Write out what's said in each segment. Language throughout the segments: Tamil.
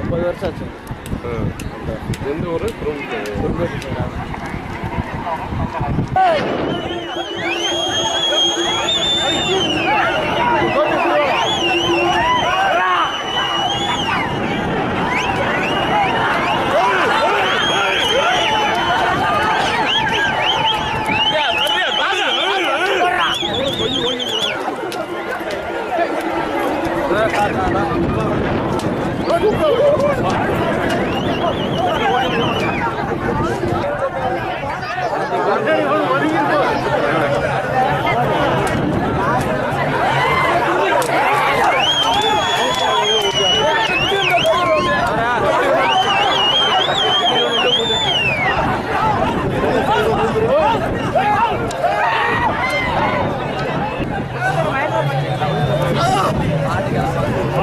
ஒன்பது வருஷம் ஆச்சு. எந்த ஒரு Aduh,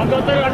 Agora